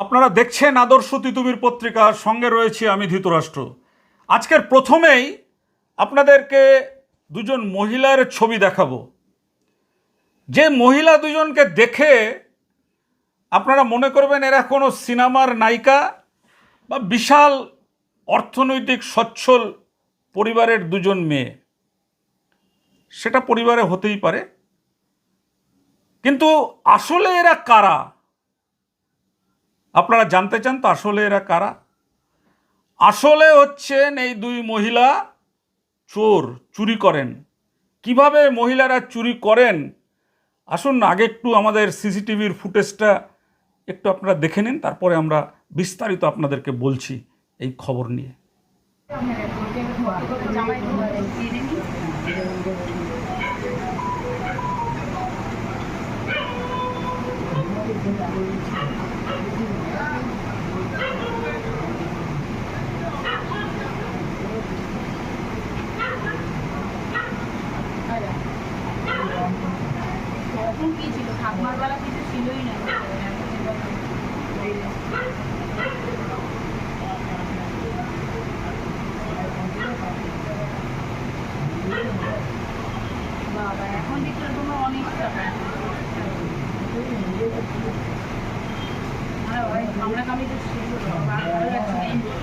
আপনারা দেখছেন আদর্শ তিতুমির পত্রিকার সঙ্গে রয়েছি আমি ধৃতরাষ্ট্র। আজকের প্রথমেই আপনাদেরকে দুজন মহিলার ছবি দেখাবো। যে মহিলা দুজনকে দেখে আপনারা মনে করবেন এরা কোনো সিনেমার নায়িকা বা বিশাল অর্থনৈতিক সচ্ছল পরিবারের দুজন মেয়ে। সেটা পরিবারে হতেই পারে। কিন্তু আসলে এরা কারা? আপনারা জানতে চান তো আসলে এরা কারা? আসলে হচ্ছেন এই দুই মহিলা চোর, চুরি করেন। কীভাবে মহিলারা চুরি করেন? আসুন আগে একটু আমাদের সিসিটিভির ফুটেজটা একটু আপনারা দেখে নিন, তারপরে আমরা বিস্তারিত আপনাদেরকে বলছি এই খবর নিয়ে তখন কি ছিল ঠাকুমার বেলা কিছু ছিলই না বাবা এখন দেখলে তোমার অনেক টাকা আরে ভাই আমরা কামি তো ছিল বাবা, ভালো লাগছে না।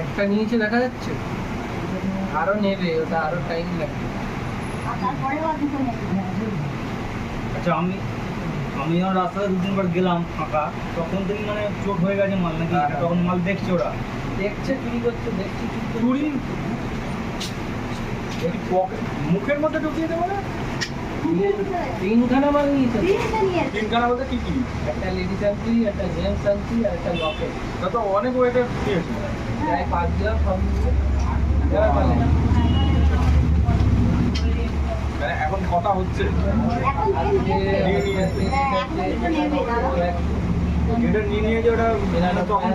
একটা নিয়েছে দেখা যাচ্ছে? আরও নেবে ওটা আরও টাইম লাগবে। আচ্ছা আমি আমি যখন রাস্তায় দু তিনবার গেলাম ফাঁকা। তখন থেকে মানে চোট হয়ে গেছে মাল নাকি? হ্যাঁ, হ্যাঁ। তখন মাল দেখছে ওরা। দেখছে চুরি করছে দেখছে চুরি মুখের মধ্যে ঢুকিয়ে দেবো না? তিন- তিনখানা মাল নিয়েছে তিনখানা বলতে কি কি? একটা লেডিস আনছি একটা জেন্টস আনছি আর একটা লকেট তা অনেক ওয়েটে দিয়েছে প্রায় পাঁচ দেওয়া সব মানে এখন কথা হচ্ছে এটা নিয়ে নিয়ে যে ওটা তখন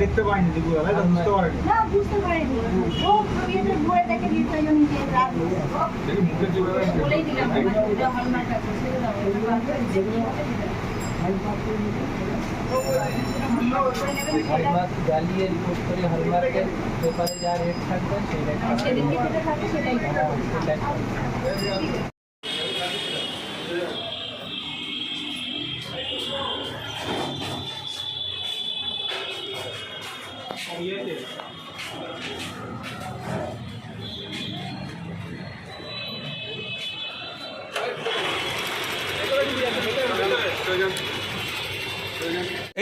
দেখতে পাইনি দুপুরবেলা এটা বুঝতে পারেনি বুঝতে পারিনি ও ছবিতে ঘুরে দেখে দিয়ে তাই জন্য নিজে রাত দেখি মুখে যেভাবে বলেই দিলাম এটা হলমার্ক আছে ছেড়ে দাও হলমার্ক জ্বালিয়ে রিপোর্ট করে হলমার্কের পেপারে যা রেট থাকবে সেই রেট সেদিনকে যেটা থাকে সেটাই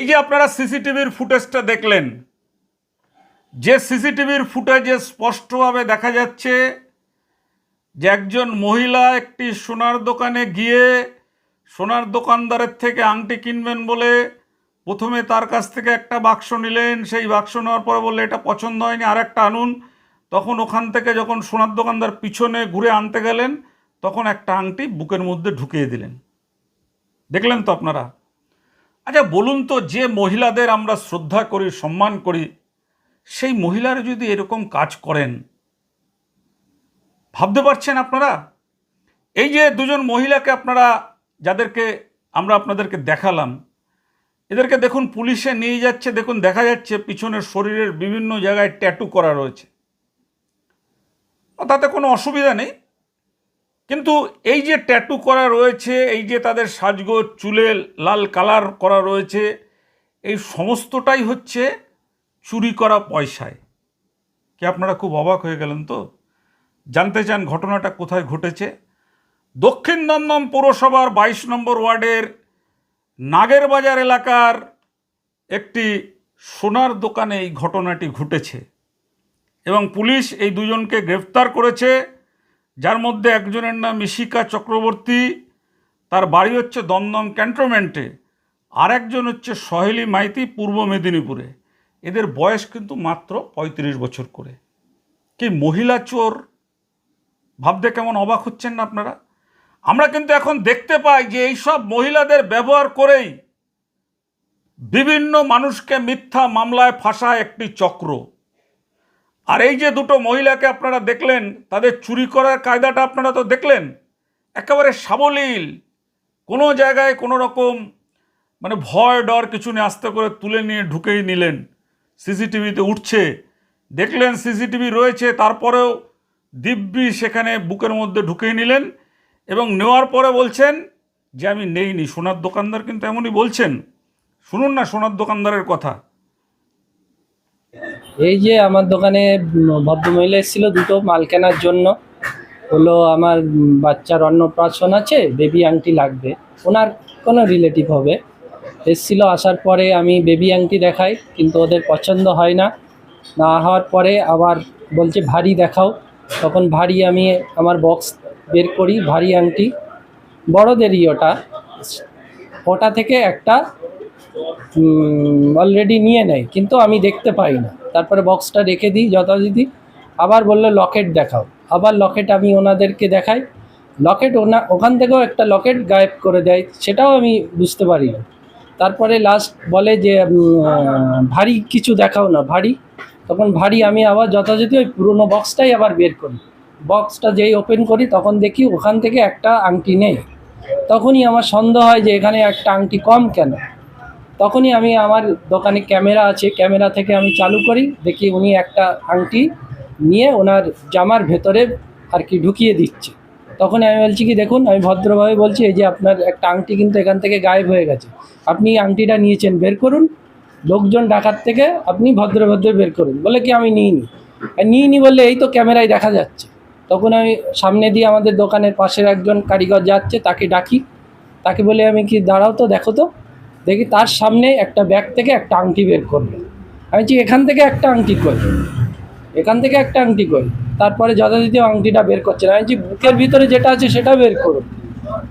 এই যে আপনারা সিসিটিভির ফুটেজটা দেখলেন, যে সিসিটিভির ফুটেজে স্পষ্টভাবে দেখা যাচ্ছে যে একজন মহিলা একটি সোনার দোকানে গিয়ে সোনার দোকানদারের থেকে আংটি কিনবেন বলে প্রথমে তার কাছ থেকে একটা বাক্স নিলেন, সেই বাক্স নেওয়ার পরে বললে, এটা পছন্দ হয়নি আর একটা আনুন। তখন ওখান থেকে যখন সোনার দোকানদার পিছনে ঘুরে আনতে গেলেন, তখন একটা আংটি বুকের মধ্যে ঢুকিয়ে দিলেন। দেখলেন তো আপনারা? আচ্ছা বলুন তো, যে মহিলাদের আমরা শ্রদ্ধা করি, সম্মান করি, সেই মহিলারা যদি এরকম কাজ করেন, ভাবতে পারছেন আপনারা? এই যে দুজন মহিলাকে আপনারা, যাদেরকে আমরা আপনাদেরকে দেখালাম, এদেরকে দেখুন, পুলিশে নিয়ে যাচ্ছে, দেখুন, দেখা যাচ্ছে পিছনের শরীরের বিভিন্ন জায়গায় ট্যাটু করা রয়েছে। তাতে কোনো অসুবিধা নেই। কিন্তু এই যে ট্যাটু করা রয়েছে, এই যে তাদের সাজগোজ, চুলে লাল কালার করা রয়েছে, এই সমস্তটাই হচ্ছে চুরি করা পয়সায়। কি আপনারা খুব অবাক হয়ে গেলেন তো? জানতে চান ঘটনাটা কোথায় ঘটেছে? দক্ষিণ দমদম পৌরসভার বাইশ নম্বর ওয়ার্ডের নাগেরবাজার এলাকার একটি সোনার দোকানে এই ঘটনাটি ঘটেছে এবং পুলিশ এই দুজনকে গ্রেফতার করেছে। যার মধ্যে একজনের নাম ইশিকা চক্রবর্তী, তার বাড়ি হচ্ছে দমদম ক্যান্টনমেন্টে। আর একজন হচ্ছে সহেলি মাইতি, পূর্ব মেদিনীপুরে। এদের বয়স কিন্তু মাত্র পঁয়ত্রিশ বছর করে। কি মহিলা চোর? ভাবতে কেমন অবাক হচ্ছেন না আপনারা? আমরা কিন্তু এখন দেখতে পাই যে এইসব মহিলাদের ব্যবহার করেই বিভিন্ন মানুষকে মিথ্যা মামলায় ফাঁসায় একটি চক্র। আর এই যে দুটো মহিলাকে আপনারা দেখলেন, তাদের চুরি করার কায়দাটা আপনারা তো দেখলেন, একেবারে সাবলীল। কোনো জায়গায় কোনো রকম মানে ভয় ডর কিছু নিয়ে আস্তে করে তুলে নিয়ে ঢুকেই নিলেন। সিসিটিভিতে উঠছে। দেখলেন সিসিটিভি রয়েছে, তারপরেও দিব্যি সেখানে বুকের মধ্যে ঢুকিয়ে নিলেন এবং নেওয়ার পরে বলছেন যে, আমি নেইনি। সোনার দোকানদার কিন্তু এমনই বলছেন। শুনুন না সোনার দোকানদারের কথা। এই যে আমার দোকানে ভদ্রমহিলা এসেছিল দুটো মাল কেনার জন্য। হলো আমার বাচ্চার অন্নপ্রাশন আছে বেবি আংটি লাগবে। ওনার কোনো রিলেটিভ হবে। এসেছিল আসার পরে আমি বেবি আংটি দেখাই, কিন্তু ওদের পছন্দ হয় না। না হওয়ার পরে আবার বলছে, ভারী দেখাও। তখন ভারী আমি আমার বক্স বের করি, ভারী আংটি। বড়দেরই ওটা। ওটা থেকে একটা অলরেডি নিয়ে নেয়, কিন্তু আমি দেখতে পাই না। তারপরে বক্সটা রেখে দিই যথারীতি। আবার বলল লকেট দেখাও। আবার লকেট আমি ওনাদেরকে দেখাই। লকেট ওনা, ওখান থেকেও একটা লকেট গায়েব করে দেয়, সেটাও আমি বুঝতে পারি না। তারপরে লাস্ট বলে যে ভারী কিছু দেখাও না, ভারী। তখন ভারী আমি আবার যথাযথ ওই পুরোনো বক্সটাই আবার বের করি। বক্সটা যেই ওপেন করি, তখন দেখি ওখান থেকে একটা আংটি নেই। তখনই আমার সন্দেহ হয় যে, এখানে একটা আংটি কম কেন? তখনই আমি আমার দোকানে ক্যামেরা আছে, ক্যামেরা থেকে আমি চালু করি, দেখি উনি একটা আংটি নিয়ে ওনার জামার ভেতরে আর কি ঢুকিয়ে দিচ্ছে। তখন আমি বলছি কি, দেখুন, আমি ভদ্রভাবে বলছি, এই যে আপনার একটা আংটি কিন্তু এখান থেকে গায়েব হয়ে গেছে। আপনি আংটিটা নিয়েছেন, বের করুন। লোকজন ডাকার থেকে আপনি ভদ্র ভদ্র বের করুন। বলে কি, আমি নিইনি। আর নিইনি বললে এই তো ক্যামেরায় দেখা যাচ্ছে। তখন আমি সামনে দিয়ে আমাদের দোকানের পাশের একজন কারিগর যাচ্ছে, তাকে ডাকি। তাকে বলে, আমি কি, দাঁড়াও তো, দেখো তো। দেখি তার সামনে একটা ব্যাগ থেকে একটা আংটি বের করল আমি বলছি, এখান থেকে একটা আংটি কই? এখান থেকে একটা আংটি কই? তারপরে যথারীতি আংটিটা বের করছে আমি বুকের ভিতরে যেটা আছে সেটা বের করুন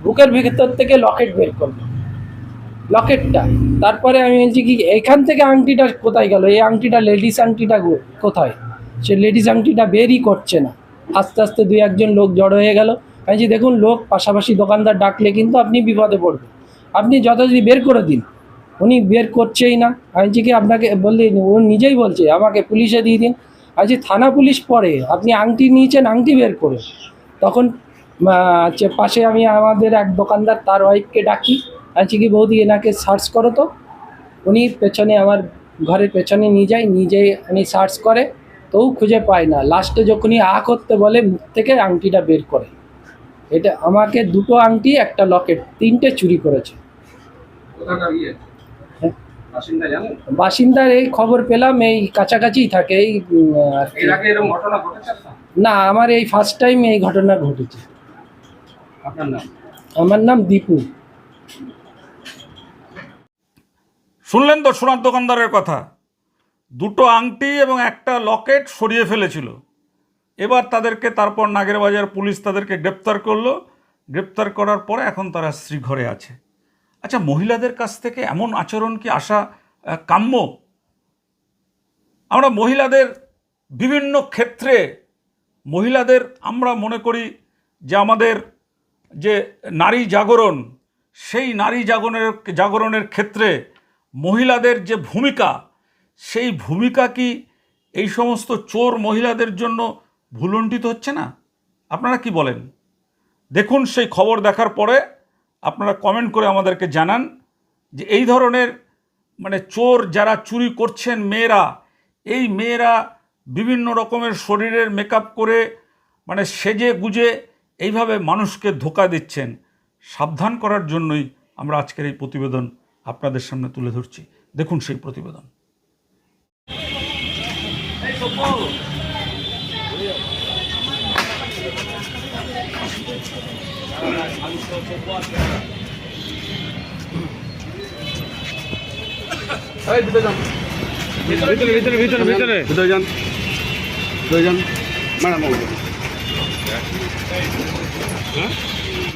বুকের ভিতর থেকে লকেট বের করল লকেটটা। তারপরে আমি বলছি, কি, এখান থেকে আংটিটা কোথায় গেল? এই আংটিটা, লেডিস আংটিটা কোথায়? সে লেডিস আংটিটা বেরই করছে না। আস্তে আস্তে দুই একজন লোক জড়ো হয়ে গেল। আমি দেখুন, লোক পাশাপাশি দোকানদার ডাকলে কিন্তু আপনি বিপদে পড়বেন। আপনি যথাযথ বের করে দিন। উনি বের করছেই না। আমি বলছি কি আপনাকে বললে ও নিজেই বলছে, আমাকে পুলিশে দিয়ে দিন। আজকে থানা পুলিশ পরে আপনি আংটি নিয়েছেন, আংটি বের করে তখন হচ্ছে পাশে আমি আমাদের এক দোকানদার, তার ওয়াইফকে ডাকি। আছি কি, বৌদি, এনাকে সার্চ করো তো। উনি পেছনে আমার ঘরের পেছনে নিয়ে যায় যেয়ে উনি সার্চ করে। তবু খুঁজে পায় না। লাস্টে যখনই আ করতে বলে, মুখ থেকে আংটিটা বের করে। এটা আমাকে দুটো আংটি, একটা লকেট তিনটে চুরি করেছে। বাসিন্দার এই খবর পেলাম এই কাছাকাছিই থাকে এই। না আমার এই ফার্স্ট টাইম এই ঘটনা ঘটেছে। আমার নাম দীপু। শুনলেন তো সোনার দোকানদারের কথা? দুটো আংটি এবং একটা লকেট সরিয়ে ফেলেছিল। এবার তাদেরকে তারপর নাগের বাজার পুলিশ তাদেরকে গ্রেপ্তার করল। গ্রেপ্তার করার পরে এখন তারা শ্রীঘরে আছে। আচ্ছা মহিলাদের কাছ থেকে এমন আচরণ কি আসা কাম্য? আমরা মহিলাদের বিভিন্ন ক্ষেত্রে, মহিলাদের আমরা মনে করি যে আমাদের যে নারী জাগরণ, সেই নারী জাগরণের জাগরণের ক্ষেত্রে মহিলাদের যে ভূমিকা, সেই ভূমিকা কি এই সমস্ত চোর মহিলাদের জন্য ভুলণ্ঠিত হচ্ছে না? আপনারা কি বলেন? দেখুন সেই খবর দেখার পরে আপনারা কমেন্ট করে আমাদেরকে জানান যে এই ধরনের মানে চোর যারা চুরি করছেন মেয়েরা, এই মেয়েরা বিভিন্ন রকমের শরীরের মেকআপ করে মানে সেজে গুজে এইভাবে মানুষকে ধোকা দিচ্ছেন। সাবধান করার জন্যই আমরা আজকের এই প্রতিবেদন আপনাদের সামনে তুলে ধরছি। দেখুন সেই প্রতিবেদন। ভিতরে ভিতরে ভিতরে ভিতরে ভিতরে যান। ভিতরে। যান। ম্যাডাম